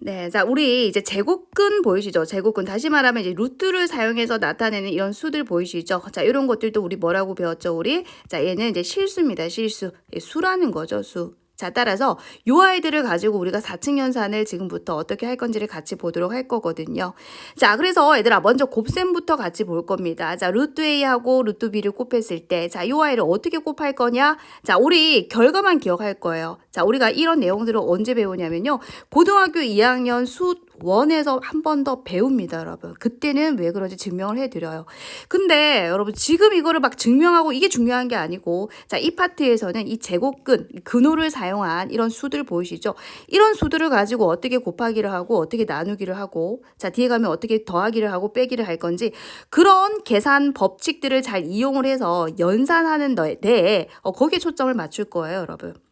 네, 자, 우리 이제 제곱근 보이시죠? 제곱근. 다시 말하면 이제 루트를 사용해서 나타내는 이런 수들 보이시죠? 자, 이런 것들도 우리 뭐라고 배웠죠? 우리? 자, 얘는 이제 실수입니다. 실수. 예, 수라는 거죠, 수. 자, 따라서 요 아이들을 가지고 우리가 4층 연산을 지금부터 어떻게 할 건지를 같이 보도록 할 거거든요. 자, 그래서 얘들아, 먼저 곱셈부터 같이 볼 겁니다. 자, 루트 A하고 루트 B를 곱했을 때, 자, 요 아이를 어떻게 곱할 거냐? 자, 우리 결과만 기억할 거예요. 자, 우리가 이런 내용들을 언제 배우냐면요. 고등학교 2학년 수 원에서 한 번 더 배웁니다, 여러분. 그때는 왜 그런지 증명을 해드려요. 근데 여러분 지금 이거를 막 증명하고 이게 중요한 게 아니고 자, 이 파트에서는 이 제곱근, 근호를 사용한 이런 수들 보이시죠? 이런 수들을 가지고 어떻게 곱하기를 하고 어떻게 나누기를 하고 자, 뒤에 가면 어떻게 더하기를 하고 빼기를 할 건지 그런 계산 법칙들을 잘 이용을 해서 연산하는 데에 어, 거기에 초점을 맞출 거예요, 여러분.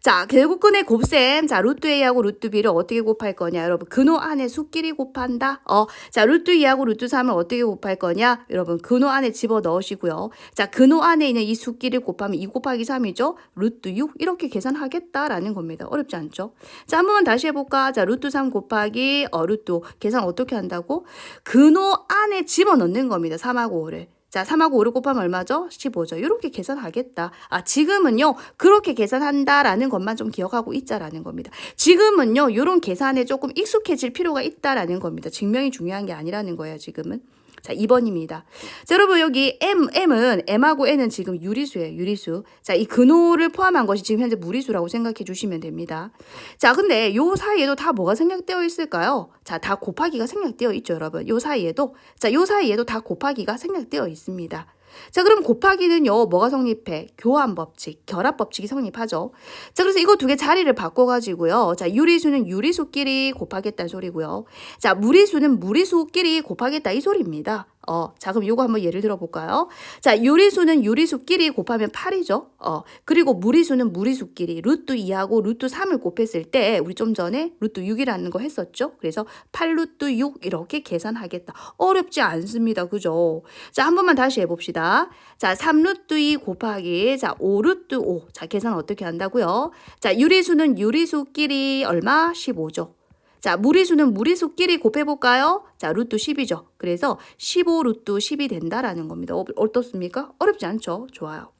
자, 결국근의 곱셈. 자, 루트 A하고 루트 B를 어떻게 곱할 거냐? 여러분, 근호 안에 수끼리 곱한다. 어, 자, 루트 2하고 루트 3을 어떻게 곱할 거냐? 여러분, 근호 안에 집어 넣으시고요. 자, 근호 안에 있는 이 수끼리 곱하면 2 곱하기 3이죠? 루트 6 이렇게 계산하겠다라는 겁니다. 어렵지 않죠? 자, 한 번만 다시 해볼까? 자, 루트 3 곱하기 어, 루트 5 계산 어떻게 한다고? 근호 안에 집어 넣는 겁니다. 3하고 5를. 자, 3하고 5를 곱하면 얼마죠? 15죠. 이렇게 계산하겠다. 아, 지금은요, 그렇게 계산한다라는 것만 좀 기억하고 있자라는 겁니다. 지금은요, 이런 계산에 조금 익숙해질 필요가 있다라는 겁니다. 증명이 중요한 게 아니라는 거예요, 지금은. 자, 2번입니다. 자, 여러분, 여기 M, M은, M하고 N은 지금 유리수예요, 유리수. 자, 이 근호를 포함한 것이 지금 현재 무리수라고 생각해 주시면 됩니다. 자, 근데 요 사이에도 다 뭐가 생략되어 있을까요? 자, 다 곱하기가 생략되어 있죠, 여러분. 요 사이에도. 자, 요 사이에도 다 곱하기가 생략되어 있습니다. 자, 그럼 곱하기는요, 뭐가 성립해? 교환 법칙, 결합 법칙이 성립하죠. 자, 그래서 이거 두 개 자리를 바꿔가지고요. 자, 유리수는 유리수끼리 곱하겠다는 소리고요. 자, 무리수는 무리수끼리 곱하겠다 이 소리입니다. 어, 자, 그럼 요거 한번 예를 들어 볼까요? 자, 유리수는 유리수끼리 곱하면 8이죠. 어, 그리고 무리수는 무리수끼리 루트 2하고 루트 3을 곱했을 때, 우리 좀 전에 루트 6이라는 거 했었죠? 그래서 8루트 6 이렇게 계산하겠다. 어렵지 않습니다. 그죠? 자, 한 번만 다시 해 봅시다. 자, 3루트 2 곱하기, 자, 5루트 5. 자, 계산 어떻게 한다고요? 자, 유리수는 유리수끼리 얼마? 15죠. 자, 무리수는 무리수끼리 곱해볼까요? 자, 루트 10이죠. 그래서 15 루트 10이 된다라는 겁니다. 어, 어떻습니까? 어렵지 않죠? 좋아요.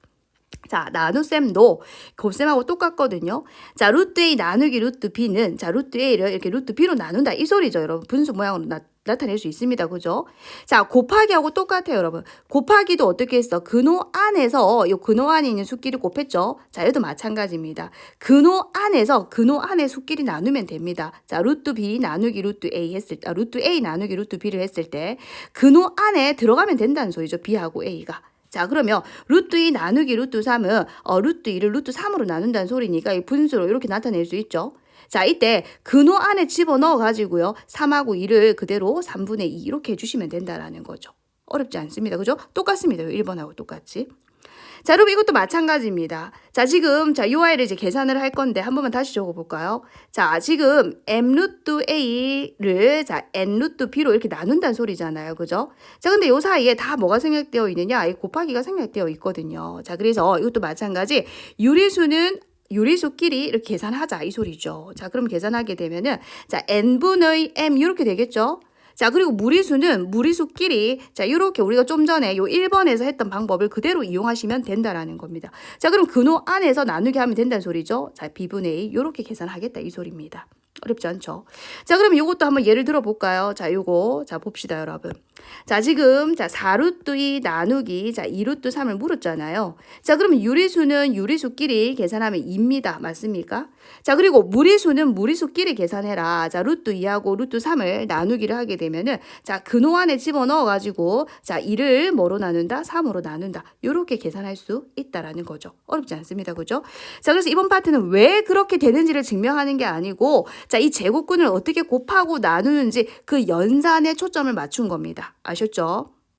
자, 나눗셈도 곱셈하고 똑같거든요. 자, 루트 A 나누기 루트 B는 자, 루트 A를 이렇게 루트 B로 나눈다. 이 소리죠, 여러분. 분수 모양으로 나, 나타낼 수 있습니다. 그죠? 자, 곱하기하고 똑같아요, 여러분. 곱하기도 어떻게 했어? 근호 안에서 요 근호 안에 있는 수끼리 곱했죠? 자, 얘도 마찬가지입니다. 근호 안에서 근호 안에 수끼리 나누면 됩니다. 자, 루트 B 나누기 루트 A 했을 때, 아, 루트 A 나누기 루트 B를 했을 때 근호 안에 들어가면 된다는 소리죠. B하고 A가. 자, 그러면 루트 2 나누기 루트 3은 어, 루트 2를 루트 3으로 나눈다는 소리니까 이 분수로 이렇게 나타낼 수 있죠. 자, 이때 근호 안에 집어넣어 가지고요. 3하고 2를 그대로 3분의 2 이렇게 해주시면 된다라는 거죠. 어렵지 않습니다. 그죠? 똑같습니다. 1번하고 똑같이. 자, 여러분 이것도 마찬가지입니다. 자, 지금 자, 요 아이를 이제 계산을 할 건데 한 번만 다시 적어 볼까요? 자, 지금 m 루트 a를 자, n 루트 b로 이렇게 나눈다는 소리잖아요. 그죠? 자, 근데 요 사이에 다 뭐가 생략되어 있느냐? 이 곱하기가 생략되어 있거든요. 자, 그래서 이것도 마찬가지 유리수는 유리수끼리 이렇게 계산하자 이 소리죠. 자, 그럼 계산하게 되면은 자, n분의 m 이렇게 되겠죠? 자, 그리고 무리수는 무리수끼리 자, 이렇게 우리가 좀 전에 요 1번에서 했던 방법을 그대로 이용하시면 된다라는 겁니다. 자, 그럼 근호 안에서 나누게 하면 된다는 소리죠. 자, b분의 a 이렇게 계산하겠다 이 소리입니다. 어렵지 않죠? 자, 그럼 이것도 한번 예를 들어 볼까요? 자, 요거 자 봅시다, 여러분. 자, 지금 자 4루트 2 나누기 자 2루트 3을 물었잖아요. 자, 그러면 유리수는 유리수끼리 계산하면 2입니다. 맞습니까? 자, 그리고 무리수는 무리수끼리 계산해라. 자, 루트 2하고 루트 3을 나누기를 하게 되면은 자, 근호 안에 집어넣어 가지고 자, 2를 뭐로 나눈다? 3으로 나눈다. 요렇게 계산할 수 있다라는 거죠. 어렵지 않습니다. 그죠? 자, 그래서 이번 파트는 왜 그렇게 되는지를 증명하는 게 아니고 자, 이 제곱근을 어떻게 곱하고 나누는지 그 연산에 초점을 맞춘 겁니다. 아셨죠?